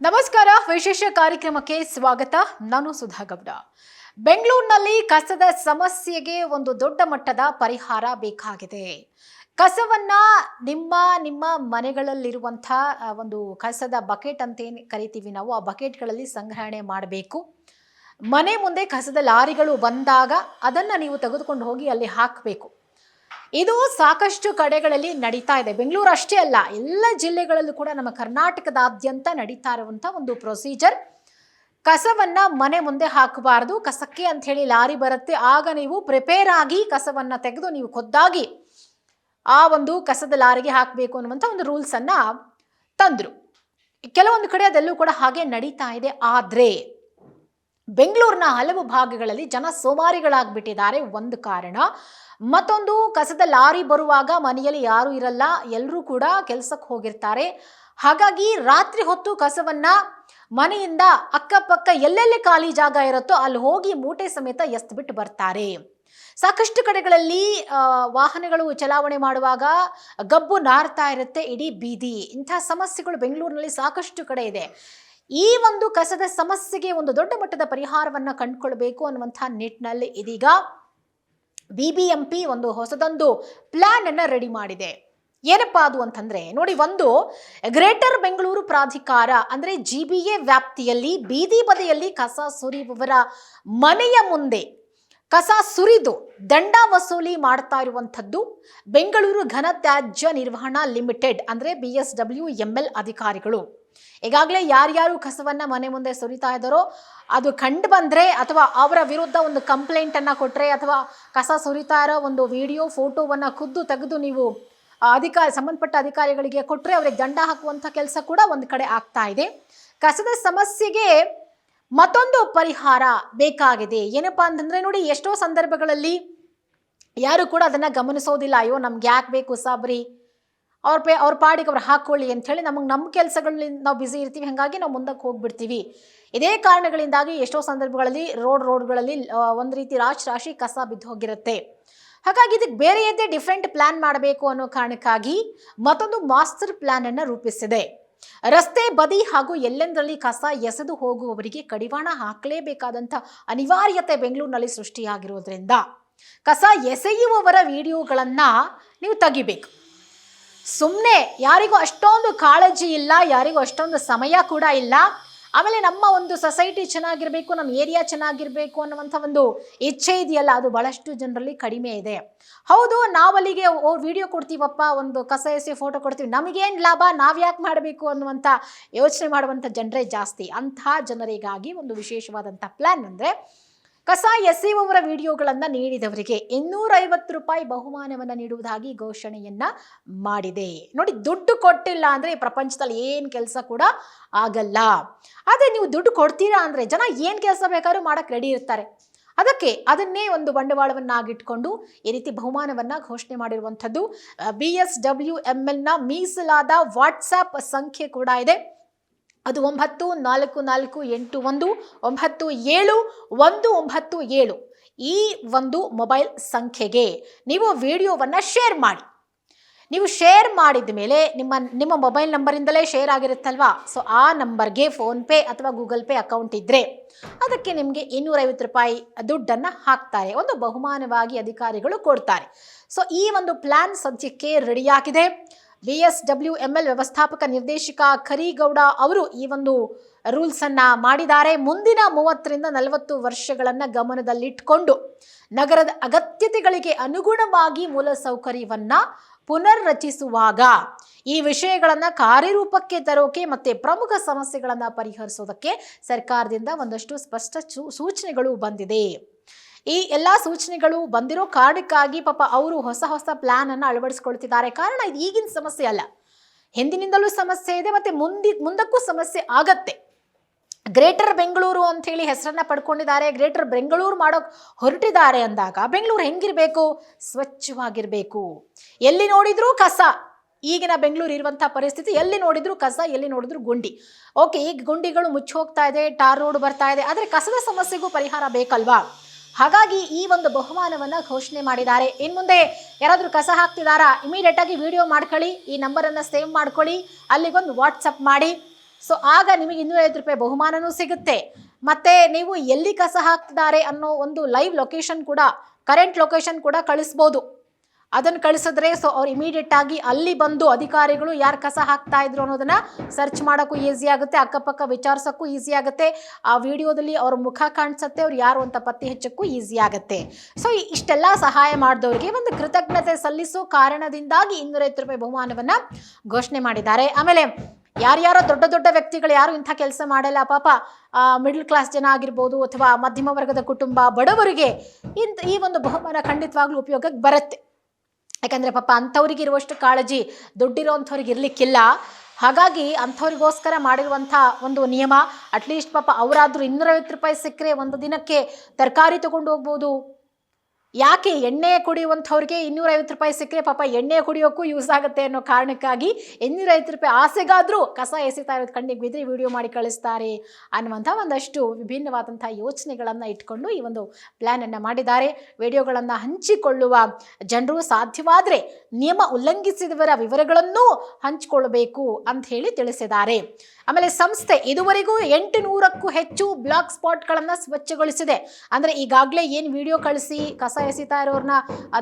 ನಮಸ್ಕಾರ, ವಿಶೇಷ ಕಾರ್ಯಕ್ರಮಕ್ಕೆ ಸ್ವಾಗತ. ನಾನು ಸುಧಾ ಗೌಡ ಬೆಂಗಳೂರಿನಲ್ಲಿ ಕಸದ ಸಮಸ್ಯೆಗೆ ಒಂದು ದೊಡ್ಡ ಮಟ್ಟದ ಪರಿಹಾರ ಬೇಕಾಗಿದೆ. ಕಸವನ್ನ ನಿಮ್ಮ ನಿಮ್ಮ ಮನೆಗಳಲ್ಲಿರುವಂಥ ಒಂದು ಕಸದ ಬಕೆಟ್ ಅಂತ ಏನು ಕರಿತೀವಿ ನಾವು. ಆ ಬಕೆಟ್ಗಳಲ್ಲಿ ಸಂಗ್ರಹಣೆ ಮಾಡಬೇಕು. ಮನೆ ಮುಂದೆ ಕಸದ ಲಾರಿಗಳು ಬಂದಾಗ ಅದನ್ನು ನೀವು ತೆಗೆದುಕೊಂಡು ಹೋಗಿ ಅಲ್ಲಿ ಹಾಕಬೇಕು. ಇದು ಸಾಕಷ್ಟು ಕಡೆಗಳಲ್ಲಿ ನಡೀತಾ ಇದೆ. ಬೆಂಗಳೂರು ಅಷ್ಟೇ ಅಲ್ಲ, ಎಲ್ಲ ಜಿಲ್ಲೆಗಳಲ್ಲೂ ಕೂಡ ನಮ್ಮ ಕರ್ನಾಟಕದಾದ್ಯಂತ ನಡೀತಾ ಇರುವಂಥ ಒಂದು ಪ್ರೊಸೀಜರ್ ಕಸವನ್ನ ಮನೆ ಮುಂದೆ ಹಾಕಬಾರ್ದು, ಕಸಕ್ಕೆ ಅಂತ ಹೇಳಿ ಲಾರಿ ಬರುತ್ತೆ. ಆಗ ನೀವು ಪ್ರಿಪೇರ್ ಆಗಿ ಕಸವನ್ನ ತೆಗೆದು ನೀವು ಖುದ್ದಾಗಿ ಆ ಒಂದು ಕಸದ ಲಾರಿಗೆ ಹಾಕಬೇಕು ಅನ್ನುವಂಥ ಒಂದು ರೂಲ್ಸ್ ತಂದರು ತಂದ್ರು. ಕೆಲವೊಂದು ಕಡೆ ಅದೆಲ್ಲೂ ಕೂಡ ಹಾಗೆ ನಡೀತಾ ಇದೆ. ಆದ್ರೆ ಬೆಂಗಳೂರಿನ ಹಲವು ಭಾಗಗಳಲ್ಲಿ ಜನ ಸೋಮಾರಿಗಳಾಗ್ಬಿಟ್ಟಿದ್ದಾರೆ. ಒಂದು ಕಾರಣ, ಮತ್ತೊಂದು ಕಸದ ಲಾರಿ ಬರುವಾಗ ಮನೆಯಲ್ಲಿ ಯಾರೂ ಇರಲ್ಲ ಎಲ್ಲರೂ ಕೂಡ ಕೆಲಸಕ್ಕೆ ಹೋಗಿರ್ತಾರೆ. ಹಾಗಾಗಿ ರಾತ್ರಿ ಹೊತ್ತು ಕಸವನ್ನ ಮನೆಯಿಂದ ಅಕ್ಕಪಕ್ಕ ಎಲ್ಲೆಲ್ಲಿ ಖಾಲಿ ಜಾಗ ಇರುತ್ತೋ ಅಲ್ಲಿ ಹೋಗಿ ಮೂಟೆ ಸಮೇತ ಎಸ್ಬಿಟ್ಟು ಬರ್ತಾರೆ. ಸಾಕಷ್ಟು ಕಡೆಗಳಲ್ಲಿ ವಾಹನಗಳು ಚಲಾವಣೆ ಮಾಡುವಾಗ ಗಬ್ಬು ನಾರ್ತಾ ಇರುತ್ತೆ, ಇಡೀ ಬೀದಿ. ಇಂಥ ಸಮಸ್ಯೆಗಳು ಬೆಂಗಳೂರಿನಲ್ಲಿ ಸಾಕಷ್ಟು ಕಡೆ ಇದೆ. ಈ ಒಂದು ಕಸದ ಸಮಸ್ಯೆಗೆ ಒಂದು ದೊಡ್ಡ ಮಟ್ಟದ ಪರಿಹಾರವನ್ನ ಕಂಡುಕೊಳ್ಬೇಕು ಅನ್ನುವಂಥ ನಿಟ್ಟಿನಲ್ಲಿ ಇದೀಗ ಬಿ ಬಿ ಎಂ ಒಂದು ಹೊಸದೊಂದು ಪ್ಲಾನ್ ಅನ್ನ ರೆಡಿ ಮಾಡಿದೆ. ಏನಪ್ಪಾ ಅದು ಅಂತಂದ್ರೆ, ನೋಡಿ ಒಂದು ಗ್ರೇಟರ್ ಬೆಂಗಳೂರು ಪ್ರಾಧಿಕಾರ, ಅಂದ್ರೆ ಜಿ ಬಿ ಎ ವ್ಯಾಪ್ತಿಯಲ್ಲಿ ಬೀದಿ ಬದಿಯಲ್ಲಿ ಕಸ ಸುರಿಯುವವರ ಮನೆಯ ಮುಂದೆ ಕಸ ಸುರಿದು ದಂಡ ವಸೂಲಿ ಮಾಡ್ತಾ ಇರುವಂಥದ್ದು ಬೆಂಗಳೂರು ಘನತ್ಯಾಜ್ಯ ನಿರ್ವಹಣಾ ಲಿಮಿಟೆಡ್, ಅಂದ್ರೆ B S W M L ಅಧಿಕಾರಿಗಳು. ಈಗಾಗಲೇ ಯಾರ್ಯಾರು ಕಸವನ್ನ ಮನೆ ಮುಂದೆ ಸುರಿತಾ ಇದ್ದಾರೋ, ಅದು ಕಂಡು ಬಂದರೆ ಅಥವಾ ಅವರ ವಿರುದ್ಧ ಒಂದು ಕಂಪ್ಲೇಂಟ್ ಕೊಟ್ಟರೆ ಅಥವಾ ಕಸ ಸುರಿತಾ ಇರೋ ಒಂದು ವಿಡಿಯೋ, ಫೋಟೋವನ್ನ ಖುದ್ದು ತೆಗೆದು ನೀವು ಅಧಿಕಾರಿ, ಸಂಬಂಧಪಟ್ಟ ಅಧಿಕಾರಿಗಳಿಗೆ ಕೊಟ್ರೆ ಅವರಿಗೆ ದಂಡ ಹಾಕುವಂಥ ಕೆಲಸ ಕೂಡ ಒಂದು ಕಡೆ ಆಗ್ತಾ ಇದೆ. ಕಸದ ಸಮಸ್ಯೆಗೆ ಮತ್ತೊಂದು ಪರಿಹಾರ ಬೇಕಾಗಿದೆ. ಏನಪ್ಪಾ ಅಂತಂದ್ರೆ ನೋಡಿ, ಎಷ್ಟೋ ಸಂದರ್ಭಗಳಲ್ಲಿ ಯಾರು ಕೂಡ ಅದನ್ನ ಗಮನಿಸೋದಿಲ್ಲ. ಅಯ್ಯೋ, ನಮ್ಗೆ ಯಾಕೆ ಬೇಕು ಸಾಬ್ರಿ? ಅವ್ರ ಪೇ, ಅವ್ರ ಪಾಡಿಗೆ ಅವ್ರು ಹಾಕೊಳ್ಳಿ ಅಂತ ಹೇಳಿ ನಮಗೆ ನಮ್ಮ ಕೆಲಸಗಳಲ್ಲಿ ನಾವು ಬ್ಯುಸಿ ಇರ್ತೀವಿ. ಹಾಗಾಗಿ ನಾವು ಮುಂದಕ್ಕೆ ಹೋಗ್ಬಿಡ್ತೀವಿ. ಇದೇ ಕಾರಣಗಳಿಂದಾಗಿ ಎಷ್ಟೋ ಸಂದರ್ಭಗಳಲ್ಲಿ ರೋಡ್ ರೋಡ್ಗಳಲ್ಲಿ ಒಂದು ರೀತಿ ರಾಶಿ ರಾಶಿ ಕಸ ಬಿದ್ದು ಹೋಗಿರುತ್ತೆ. ಹಾಗಾಗಿ ಇದಕ್ಕೆ ಬೇರೆಯದ್ದೇ ಡಿಫ್ರೆಂಟ್ ಪ್ಲ್ಯಾನ್ ಮಾಡಬೇಕು ಅನ್ನೋ ಕಾರಣಕ್ಕಾಗಿ ಮತ್ತೊಂದು ಮಾಸ್ಟರ್ ಪ್ಲ್ಯಾನನ್ನು ರೂಪಿಸಿದೆ. ರಸ್ತೆ ಬದಿ ಹಾಗೂ ಎಲ್ಲೆಂದರಲ್ಲಿ ಕಸ ಎಸೆದು ಹೋಗುವವರಿಗೆ ಕಡಿವಾಣ ಹಾಕಲೇಬೇಕಾದಂಥ ಅನಿವಾರ್ಯತೆ ಬೆಂಗಳೂರಿನಲ್ಲಿ ಸೃಷ್ಟಿಯಾಗಿರೋದ್ರಿಂದ ಕಸ ಎಸೆಯುವವರ ವಿಡಿಯೋಗಳನ್ನು ನೀವು ತೆಗಿಬೇಕು. ಸುಮ್ಮನೆ ಯಾರಿಗೂ ಅಷ್ಟೊಂದು ಕಾಳಜಿ ಇಲ್ಲ, ಯಾರಿಗೂ ಅಷ್ಟೊಂದು ಸಮಯ ಕೂಡ ಇಲ್ಲ. ಆಮೇಲೆ ನಮ್ಮ ಒಂದು ಸೊಸೈಟಿ ಚೆನ್ನಾಗಿರಬೇಕು, ನಮ್ಮ ಏರಿಯಾ ಚೆನ್ನಾಗಿರಬೇಕು ಅನ್ನುವಂಥ ಒಂದು ಇಚ್ಛೆ ಇದೆಯಲ್ಲ, ಅದು ಬಹಳಷ್ಟು ಜನರಲ್ಲಿ ಕಡಿಮೆ ಇದೆ. ಹೌದು, ನಾವಲ್ಲಿಗೆ ಓ ವಿಡಿಯೋ ಕೊಡ್ತೀವಪ್ಪ, ಒಂದು ಕಸ ಎಸೆ ಫೋಟೋ ಕೊಡ್ತೀವಿ. ನಮಗೇನು ಲಾಭ, ನಾವು ಯಾಕೆ ಮಾಡಬೇಕು ಅನ್ನುವಂಥ ಯೋಚನೆ ಮಾಡುವಂಥ ಜನರೇ ಜಾಸ್ತಿ. ಅಂಥ ಜನರಿಗಾಗಿ ಒಂದು ವಿಶೇಷವಾದಂಥ ಪ್ಲ್ಯಾನ್ ಅಂದರೆ ಕಸ ಎಸೆಯುವವರ ವಿಡಿಯೋಗಳನ್ನು ನೀಡಿದವರಿಗೆ ಇನ್ನೂರೈವತ್ತು ರೂಪಾಯಿ ಬಹುಮಾನವನ್ನು ನೀಡುವುದಾಗಿ ಘೋಷಣೆಯನ್ನ ಮಾಡಿದೆ. ನೋಡಿ, ದುಡ್ಡು ಕೊಟ್ಟಿಲ್ಲ ಅಂದರೆ ಈ ಪ್ರಪಂಚದಲ್ಲಿ ಏನು ಕೆಲಸ ಕೂಡ ಆಗಲ್ಲ. ಆದರೆ ನೀವು ದುಡ್ಡು ಕೊಡ್ತೀರಾ ಅಂದರೆ ಜನ ಏನು ಕೆಲಸ ಬೇಕಾದ್ರೂ ಮಾಡಕ್ಕೆ ರೆಡಿ ಇರ್ತಾರೆ. ಅದಕ್ಕೆ ಅದನ್ನೇ ಒಂದು ಬಂಡವಾಳವನ್ನಾಗಿಟ್ಕೊಂಡು ಈ ರೀತಿ ಬಹುಮಾನವನ್ನು ಘೋಷಣೆ ಮಾಡಿರುವಂಥದ್ದು. ಬಿ ಎಸ್ ಡಬ್ಲ್ಯೂ ಎಂ ಎಲ್ನ ಮೀಸಲಾದ ವಾಟ್ಸಾಪ್ ಸಂಖ್ಯೆ ಕೂಡ ಇದೆ. ಅದು ಒಂಬತ್ತು, ನಾಲ್ಕು ನಾಲ್ಕು, ಎಂಟು, ಒಂದು, ಒಂಬತ್ತು, ಏಳು, ಒಂದು, ಒಂಬತ್ತು, ಏಳು ಈ ಒಂದು ಮೊಬೈಲ್ ಸಂಖ್ಯೆಗೆ ನೀವು ವಿಡಿಯೋವನ್ನು ಶೇರ್ ಮಾಡಿ. ನೀವು ಶೇರ್ ಮಾಡಿದ ಮೇಲೆ ನಿಮ್ಮ ನಿಮ್ಮ ಮೊಬೈಲ್ ನಂಬರಿಂದಲೇ ಶೇರ್ ಆಗಿರುತ್ತಲ್ವಾ? ಸೊ, ಆ ನಂಬರ್ಗೆ ಫೋನ್ಪೇ ಅಥವಾ ಗೂಗಲ್ ಪೇ ಅಕೌಂಟ್ ಇದ್ದರೆ ಅದಕ್ಕೆ ನಿಮಗೆ ಇನ್ನೂರೈವತ್ತು ರೂಪಾಯಿ ದುಡ್ಡನ್ನು ಹಾಕ್ತಾರೆ. ಒಂದು ಬಹುಮಾನವಾಗಿ ಅಧಿಕಾರಿಗಳು ಕೊಡ್ತಾರೆ. ಸೊ, ಈ ಒಂದು ಪ್ಲ್ಯಾನ್ ಸದ್ಯಕ್ಕೆ ರೆಡಿಯಾಗಿದೆ ಡಬ್ಲ್ಯೂ ಎಂ ಎಲ್ ವ್ಯವಸ್ಥಾಪಕ ನಿರ್ದೇಶಕ ಕರಿಗೌಡ ಅವರು ಈ ಒಂದು ರೂಲ್ಸ್ ಅನ್ನ ಮಾಡಿದ್ದಾರೆ. ಮುಂದಿನ ಮೂವತ್ತರಿಂದ ನಲವತ್ತು ವರ್ಷಗಳನ್ನ ಗಮನದಲ್ಲಿಟ್ಟುಕೊಂಡು ನಗರದ ಅಗತ್ಯತೆಗಳಿಗೆ ಅನುಗುಣವಾಗಿ ಮೂಲಸೌಕರ್ಯವನ್ನ ಪುನರ್ರಚಿಸುವಾಗ ಈ ವಿಷಯಗಳನ್ನು ಕಾರ್ಯರೂಪಕ್ಕೆ ತರೋಕೆ ಮತ್ತೆ ಪ್ರಮುಖ ಸಮಸ್ಯೆಗಳನ್ನು ಪರಿಹರಿಸೋದಕ್ಕೆ ಸರ್ಕಾರದಿಂದ ಒಂದಷ್ಟು ಸ್ಪಷ್ಟ ಸೂಚನೆಗಳು ಬಂದಿದೆ. ಈ ಎಲ್ಲ ಸೂಚನೆಗಳು ಬಂದಿರೋ ಕಾರಣಕ್ಕಾಗಿ ಪಾಪ ಅವರು ಹೊಸ ಹೊಸ ಪ್ಲಾನ್ ಅನ್ನು ಅಳವಡಿಸ್ಕೊಳ್ತಿದ್ದಾರೆ. ಕಾರಣ ಇದು ಈಗಿನ ಸಮಸ್ಯೆ ಅಲ್ಲ. ಹಿಂದಿನಿಂದಲೂ ಸಮಸ್ಯೆ ಇದೆ ಮತ್ತೆ ಮುಂದಿ, ಮುಂದಕ್ಕೂ ಸಮಸ್ಯೆ ಆಗತ್ತೆ. ಗ್ರೇಟರ್ ಬೆಂಗಳೂರು ಅಂತ ಹೇಳಿ ಹೆಸರನ್ನ ಪಡ್ಕೊಂಡಿದ್ದಾರೆ. ಗ್ರೇಟರ್ ಬೆಂಗಳೂರು ಮಾಡೋಕೆ ಹೊರಟಿದ್ದಾರೆ ಅಂದಾಗ ಬೆಂಗಳೂರು ಹೆಂಗಿರಬೇಕು? ಸ್ವಚ್ಛವಾಗಿರಬೇಕು. ಎಲ್ಲಿ ನೋಡಿದ್ರೂ ಕಸ. ಈಗಿನ ಬೆಂಗಳೂರು ಇರುವಂಥ ಪರಿಸ್ಥಿತಿ ಎಲ್ಲಿ ನೋಡಿದ್ರು ಕಸ, ಎಲ್ಲಿ ನೋಡಿದ್ರು ಗುಂಡಿ. ಓಕೆ ಈಗ ಗುಂಡಿಗಳು ಮುಚ್ಚಿ ಹೋಗ್ತಾ ಇದೆ, ಟಾರ್ ರೋಡ್ ಬರ್ತಾ ಇದೆ. ಆದರೆ ಕಸದ ಸಮಸ್ಯೆಗೂ ಪರಿಹಾರ ಬೇಕಲ್ವಾ? ಹಾಗಾಗಿ ಈ ಒಂದು ಬಹುಮಾನವನ್ನ ಘೋಷಣೆ ಮಾಡಿದ್ದಾರೆ. ಇನ್ನು ಮುಂದೆ ಯಾರಾದರೂ ಕಸ ಹಾಕ್ತಿದಾರಾ ಇಮಿಡಿಯೇಟ್ ಆಗಿ ವಿಡಿಯೋ ಮಾಡ್ಕೊಳ್ಳಿ, ಈ ನಂಬರನ್ನು ಸೇವ್ ಮಾಡ್ಕೊಳ್ಳಿ, ಅಲ್ಲಿಗೊಂದು ವಾಟ್ಸಪ್ ಮಾಡಿ. ಸೊ ಆಗ ನಿಮಗೆ ಇನ್ನೂರೈವತ್ತು ರೂಪಾಯಿ ಬಹುಮಾನನೂ ಸಿಗುತ್ತೆ. ಮತ್ತೆ ನೀವು ಎಲ್ಲಿ ಕಸ ಹಾಕ್ತಿದ್ದಾರೆ ಅನ್ನೋ ಒಂದು ಲೈವ್ ಲೊಕೇಶನ್ ಕೂಡ ಕರೆಂಟ್ ಲೊಕೇಶನ್ ಕೂಡ ಕಳಿಸ್ಬೋದು. ಅದನ್ನು ಕಳಿಸಿದ್ರೆ ಸೊ ಅವ್ರು ಇಮಿಡಿಯೇಟ್ ಆಗಿ ಅಲ್ಲಿ ಬಂದು ಅಧಿಕಾರಿಗಳು ಯಾರು ಕಸ ಹಾಕ್ತಾ ಇದ್ರು ಅನ್ನೋದನ್ನ ಸರ್ಚ್ ಮಾಡೋಕ್ಕೂ ಈಸಿ ಆಗುತ್ತೆ, ಅಕ್ಕಪಕ್ಕ ವಿಚಾರಿಸೋಕ್ಕೂ ಈಸಿ ಆಗುತ್ತೆ. ಆ ವಿಡಿಯೋದಲ್ಲಿ ಅವ್ರ ಮುಖ ಕಾಣಿಸುತ್ತೆ, ಅವ್ರು ಯಾರು ಅಂತ ಪತ್ತೆ ಹೆಚ್ಚಕ್ಕೂ ಈಸಿ ಆಗುತ್ತೆ. ಸೊ ಇಷ್ಟೆಲ್ಲ ಸಹಾಯ ಮಾಡಿದವರಿಗೆ ಒಂದು ಕೃತಜ್ಞತೆ ಸಲ್ಲಿಸೋ, ಕಾರಣದಿಂದಾಗಿ ಇನ್ನೂರೈವತ್ತು ರೂಪಾಯಿ ಬಹುಮಾನವನ್ನು ಘೋಷಣೆ ಮಾಡಿದ್ದಾರೆ. ಆಮೇಲೆ ಯಾರ್ಯಾರೋ ದೊಡ್ಡ ದೊಡ್ಡ ವ್ಯಕ್ತಿಗಳು ಯಾರು ಇಂಥ ಕೆಲಸ ಮಾಡಲ್ಲ, ಪಾಪ ಮಿಡ್ಲ್ ಕ್ಲಾಸ್ ಜನ ಆಗಿರ್ಬೋದು ಅಥವಾ ಮಧ್ಯಮ ವರ್ಗದ ಕುಟುಂಬ ಬಡವರಿಗೆ ಇಂಥ ಈ ಒಂದು ಬಹುಮಾನ ಖಂಡಿತವಾಗ್ಲೂ ಉಪಯೋಗಕ್ಕೆ ಬರುತ್ತೆ. ಯಾಕಂದರೆ ಪಾಪ ಅಂಥವ್ರಿಗೆ ಇರುವಷ್ಟು ಕಾಳಜಿ ದುಡ್ಡಿರೋವಂಥವ್ರಿಗೆ ಇರಲಿಕ್ಕಿಲ್ಲ ಹಾಗಾಗಿ ಅಂಥವ್ರಿಗೋಸ್ಕರ ಮಾಡಿರುವಂಥ ಒಂದು ನಿಯಮ, ಅಟ್ಲೀಸ್ಟ್ ಪಾಪ ಅವರಾದರೂ ಇನ್ನೂರೈವತ್ತು ರೂಪಾಯಿ ಸಿಕ್ಕರೆ ಒಂದು ದಿನಕ್ಕೆ ತರಕಾರಿ ತೊಗೊಂಡು ಹೋಗ್ಬೋದು. ಯಾಕೆ ಎಣ್ಣೆ ಕುಡಿಯುವಂಥವ್ರಿಗೆ ಇನ್ನೂರೈವತ್ತು ರೂಪಾಯಿ ಸಿಕ್ಕರೆ ಪಾಪ ಎಣ್ಣೆ ಕುಡಿಯೋಕ್ಕೂ ಯೂಸ್ ಆಗುತ್ತೆ ಅನ್ನೋ ಕಾರಣಕ್ಕಾಗಿ ಇನ್ನೂರೈವತ್ತು ರೂಪಾಯಿ ಆಸೆಗಾದರೂ ಕಸ ಎಸಿತಾ ಇರೋದು ಕಣ್ಣಿಗೆ ಬಿದ್ದರೆ ವಿಡಿಯೋ ಮಾಡಿ ಕಳಿಸ್ತಾರೆ ಅನ್ನುವಂಥ ಒಂದಷ್ಟು ವಿಭಿನ್ನವಾದಂಥ ಯೋಚನೆಗಳನ್ನು ಇಟ್ಕೊಂಡು ಈ ಒಂದು ಪ್ಲ್ಯಾನನ್ನು ಮಾಡಿದ್ದಾರೆ. ವಿಡಿಯೋಗಳನ್ನು ಹಂಚಿಕೊಳ್ಳುವ ಜನರು ಸಾಧ್ಯವಾದರೆ ನಿಯಮ ಉಲ್ಲಂಘಿಸಿದವರ ವಿವರಗಳನ್ನೂ ಹಂಚಿಕೊಳ್ಳಬೇಕು ಅಂತ ಹೇಳಿ ತಿಳಿಸಿದ್ದಾರೆ. ಆಮೇಲೆ ಸಂಸ್ಥೆ ಇದುವರೆಗೂ ಎಂಟು ನೂರಕ್ಕೂ ಹೆಚ್ಚು ಬ್ಲಾಕ್ ಸ್ಪಾಟ್ಗಳನ್ನು ಸ್ವಚ್ಛಗೊಳಿಸಿದೆ. ಅಂದರೆ ಈಗಾಗಲೇ ಏನು ವಿಡಿಯೋ ಕಳಿಸಿ ಕಸ ಎಸಿತಾ ಇರೋರನ್ನ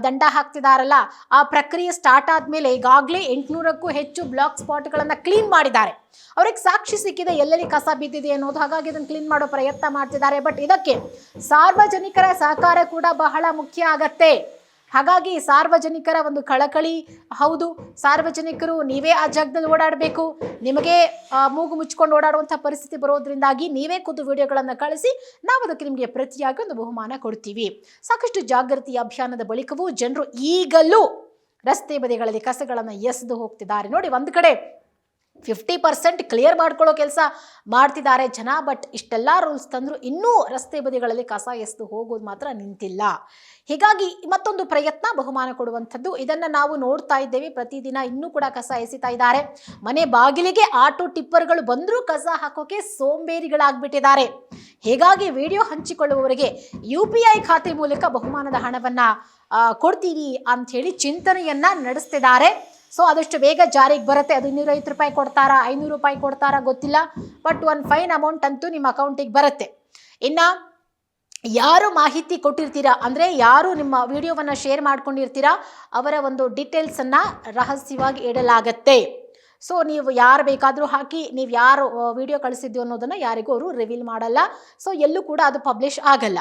ದಂಡ ಹಾಕ್ತಿದಾರಲ್ಲ, ಆ ಪ್ರಕ್ರಿಯೆ ಸ್ಟಾರ್ಟ್ ಆದಮೇಲೆ ಈಗಾಗಲೇ ಎಂಟುನೂರಕ್ಕೂ ಹೆಚ್ಚು ಬ್ಲಾಕ್ ಸ್ಪಾಟ್ಗಳನ್ನು ಕ್ಲೀನ್ ಮಾಡಿದ್ದಾರೆ. ಅವ್ರಿಗೆ ಸಾಕ್ಷಿ ಸಿಕ್ಕಿದೆ, ಎಲ್ಲೆಲ್ಲಿ ಕಸ ಬಿದ್ದಿದೆ ಅನ್ನೋದು. ಹಾಗಾಗಿ ಇದನ್ನು ಕ್ಲೀನ್ ಮಾಡೋ ಪ್ರಯತ್ನ ಮಾಡ್ತಿದ್ದಾರೆ. ಬಟ್ ಇದಕ್ಕೆ ಸಾರ್ವಜನಿಕರ ಸಹಕಾರ ಕೂಡ ಬಹಳ ಮುಖ್ಯ ಆಗತ್ತೆ. ಹಾಗಾಗಿ ಸಾರ್ವಜನಿಕರ ಒಂದು ಕಳಕಳಿ. ಹೌದು, ಸಾರ್ವಜನಿಕರು ನೀವೇ ಆ ಜಾಗದಲ್ಲಿ ಓಡಾಡಬೇಕು. ನಿಮಗೆ ಮೂಗು ಮುಚ್ಕೊಂಡು ಓಡಾಡುವಂಥ ಪರಿಸ್ಥಿತಿ ಬರೋದ್ರಿಂದಾಗಿ ನೀವೇ ಖುದ್ದು ವಿಡಿಯೋಗಳನ್ನು ಕಳಿಸಿ ನಾವು ಅದಕ್ಕೆ ನಿಮಗೆ ಪ್ರತಿಯಾಗಿ ಒಂದು ಬಹುಮಾನ ಕೊಡ್ತೀವಿ. ಸಾಕಷ್ಟು ಜಾಗೃತಿ ಅಭಿಯಾನದ ಬಳಿಕವೂ ಜನರು ಈಗಲೂ ರಸ್ತೆ ಬದಿಗಳಲ್ಲಿ ಕಸಗಳನ್ನು ಎಸೆದು ಹೋಗ್ತಿದ್ದಾರೆ. ನೋಡಿ, ಒಂದು ಕಡೆ ಫಿಫ್ಟಿ ಪರ್ಸೆಂಟ್ ಕ್ಲಿಯರ್ ಮಾಡ್ಕೊಳ್ಳೋ ಕೆಲಸ ಮಾಡ್ತಿದ್ದಾರೆ ಜನ ಬಟ್ ಇಷ್ಟೆಲ್ಲ ರೂಲ್ಸ್ ತಂದರೂ ಇನ್ನೂ ರಸ್ತೆ ಬದಿಗಳಲ್ಲಿ ಕಸ ಎಸೆದು ಹೋಗೋದು ಮಾತ್ರ ನಿಂತಿಲ್ಲ. ಹೀಗಾಗಿ ಮತ್ತೊಂದು ಪ್ರಯತ್ನ ಬಹುಮಾನ ಕೊಡುವಂಥದ್ದು. ಇದನ್ನು ನಾವು ನೋಡ್ತಾ ಇದ್ದೇವೆ. ಪ್ರತಿದಿನ ಇನ್ನೂ ಕೂಡ ಕಸ ಎಸಿತಾ ಇದ್ದಾರೆ. ಮನೆ ಬಾಗಿಲಿಗೆ ಆಟೋ ಟಿಪ್ಪರ್ಗಳು ಬಂದರೂ ಕಸ ಹಾಕೋಕೆ ಸೋಂಬೇರಿಗಳಾಗ್ಬಿಟ್ಟಿದ್ದಾರೆ. ಹೀಗಾಗಿ ವಿಡಿಯೋ ಹಂಚಿಕೊಳ್ಳುವವರಿಗೆ ಯು ಪಿ ಐ ಖಾತೆ ಮೂಲಕ ಬಹುಮಾನದ ಹಣವನ್ನು ಕೊಡ್ತೀರಿ ಅಂಥೇಳಿ ಚಿಂತನೆಯನ್ನ ನಡೆಸ್ತಿದ್ದಾರೆ. ಸೊ ಅದಷ್ಟು ಬೇಗ ಜಾರಿಗೆ ಬರುತ್ತೆ. ಅದು ಇನ್ನೂರೈವತ್ತು ರೂಪಾಯಿ ಕೊಡ್ತಾರಾ, ಐನೂರು ರೂಪಾಯಿ ಕೊಡ್ತಾರಾ ಗೊತ್ತಿಲ್ಲ. ಬಟ್ ಒಂದು ಫೈನ್ ಅಮೌಂಟ್ ಅಂತೂ ನಿಮ್ಮ ಅಕೌಂಟಿಗೆ ಬರುತ್ತೆ. ಇನ್ನು ಯಾರು ಮಾಹಿತಿ ಕೊಟ್ಟಿರ್ತೀರಾ, ಅಂದರೆ ಯಾರು ನಿಮ್ಮ ವಿಡಿಯೋವನ್ನು ಶೇರ್ ಮಾಡ್ಕೊಂಡಿರ್ತೀರಾ, ಅವರ ಒಂದು ಡೀಟೇಲ್ಸನ್ನು ರಹಸ್ಯವಾಗಿ ಇಡಲಾಗತ್ತೆ. ಸೊ ನೀವು ಯಾರು ಬೇಕಾದರೂ ಹಾಕಿ, ನೀವು ಯಾರು ವಿಡಿಯೋ ಕಳಿಸಿದ್ದು ಅನ್ನೋದನ್ನು ಯಾರಿಗೂ ಅವರು ರಿವೀಲ್ ಮಾಡಲ್ಲ. ಸೊ ಎಲ್ಲೂ ಕೂಡ ಅದು ಪಬ್ಲಿಷ್ ಆಗಲ್ಲ.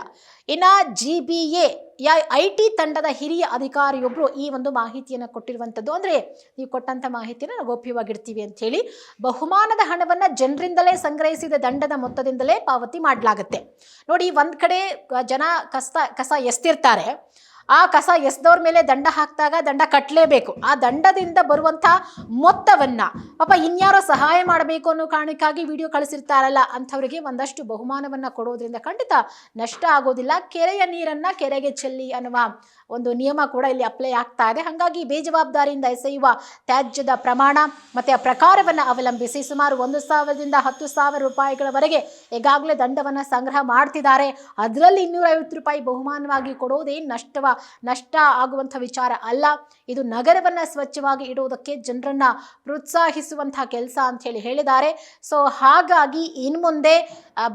ಇನ್ನು G B A I T ತಂಡದ ಹಿರಿಯ ಅಧಿಕಾರಿಯೊಬ್ಬರು ಈ ಒಂದು ಮಾಹಿತಿಯನ್ನು ಕೊಟ್ಟಿರುವಂಥದ್ದು. ಅಂದರೆ, ನೀವು ಕೊಟ್ಟಂಥ ಮಾಹಿತಿನ ನಾವು ಗೌಪ್ಯವಾಗಿಡ್ತೀವಿ ಅಂಥೇಳಿ ಬಹುಮಾನದ ಹಣವನ್ನು ಜನರಿಂದಲೇ ಸಂಗ್ರಹಿಸಿದ ದಂಡದ ಮೊತ್ತದಿಂದಲೇ ಪಾವತಿ ಮಾಡಲಾಗುತ್ತೆ. ನೋಡಿ, ಒಂದು ಕಡೆ ಜನ ಕಸ ಕಸ ಎಸ್ತಿರ್ತಾರೆ. ಆ ಕಸ ಎಸ್ದವ್ರ ಮೇಲೆ ದಂಡ ಹಾಕಿದಾಗ ದಂಡ ಕಟ್ಟಲೇಬೇಕು ಆ ದಂಡದಿಂದ ಬರುವಂಥ ಮೊತ್ತವನ್ನ. ಪಾಪ ಇನ್ಯಾರೋ ಸಹಾಯ ಮಾಡಬೇಕು ಅನ್ನೋ ಕಾರಣಕ್ಕಾಗಿ ವಿಡಿಯೋ ಕಳಿಸಿರ್ತಾರಲ್ಲ, ಅಂಥವರಿಗೆ ಒಂದಷ್ಟು ಬಹುಮಾನವನ್ನ ಕೊಡೋದ್ರಿಂದ ಖಂಡಿತ ನಷ್ಟ ಆಗೋದಿಲ್ಲ. ಕೆರೆಯ ನೀರನ್ನ ಕೆರೆಗೆ ಚೆಲ್ಲಿ ಅನ್ನುವ ಒಂದು ನಿಯಮ ಕೂಡ ಇಲ್ಲಿ ಅಪ್ಲೈ ಆಗ್ತಾ ಇದೆ. ಹಾಗಾಗಿ ಬೇಜವಾಬ್ದಾರಿಯಿಂದ ಎಸೆಯುವ ತ್ಯಾಜ್ಯದ ಪ್ರಮಾಣ ಮತ್ತೆ ಆ ಪ್ರಕಾರವನ್ನು ಅವಲಂಬಿಸಿ ಸುಮಾರು ಒಂದು ಸಾವಿರದಿಂದ ಹತ್ತು ಸಾವಿರ ರೂಪಾಯಿಗಳವರೆಗೆ ಈಗಾಗಲೇ ದಂಡವನ್ನು ಸಂಗ್ರಹ ಮಾಡ್ತಿದ್ದಾರೆ. ಅದರಲ್ಲಿ ಇನ್ನೂರೈವತ್ತು ರೂಪಾಯಿ ಬಹುಮಾನವಾಗಿ ಕೊಡೋದೇನು ನಷ್ಟವ ನಷ್ಟ ಆಗುವಂಥ ವಿಚಾರ ಅಲ್ಲ. ಇದು ನಗರವನ್ನು ಸ್ವಚ್ಛವಾಗಿ ಇಡುವುದಕ್ಕೆ ಜನರನ್ನ ಪ್ರೋತ್ಸಾಹಿಸುವಂತಹ ಕೆಲಸ ಅಂತ ಹೇಳಿ ಹೇಳಿದ್ದಾರೆ. ಸೊ ಹಾಗಾಗಿ ಇನ್ನು ಮುಂದೆ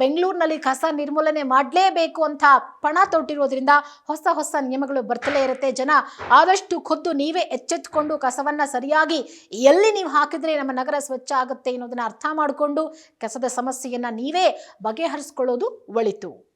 ಬೆಂಗಳೂರಿನಲ್ಲಿ ಕಸ ನಿರ್ಮೂಲನೆ ಮಾಡಲೇಬೇಕು ಅಂತ ಪಣ ತೊಟ್ಟಿರೋದ್ರಿಂದ ಹೊಸ ಹೊಸ ನಿಯಮಗಳು ಬರ್ತಲೇ ಇರುತ್ತೆ. ಜನ ಆದಷ್ಟು ಖುದ್ದು ನೀವೇ ಎಚ್ಚೆತ್ತುಕೊಂಡು ಕಸವನ್ನು ಸರಿಯಾಗಿ ಎಲ್ಲಿ ನೀವು ಹಾಕಿದ್ರೆ ನಮ್ಮ ನಗರ ಸ್ವಚ್ಛ ಆಗುತ್ತೆ ಅನ್ನೋದನ್ನ ಅರ್ಥ ಮಾಡಿಕೊಂಡು ಕಸದ ಸಮಸ್ಯೆಯನ್ನು ನೀವೇ ಬಗೆಹರಿಸ್ಕೊಳ್ಳೋದು ಒಳಿತು.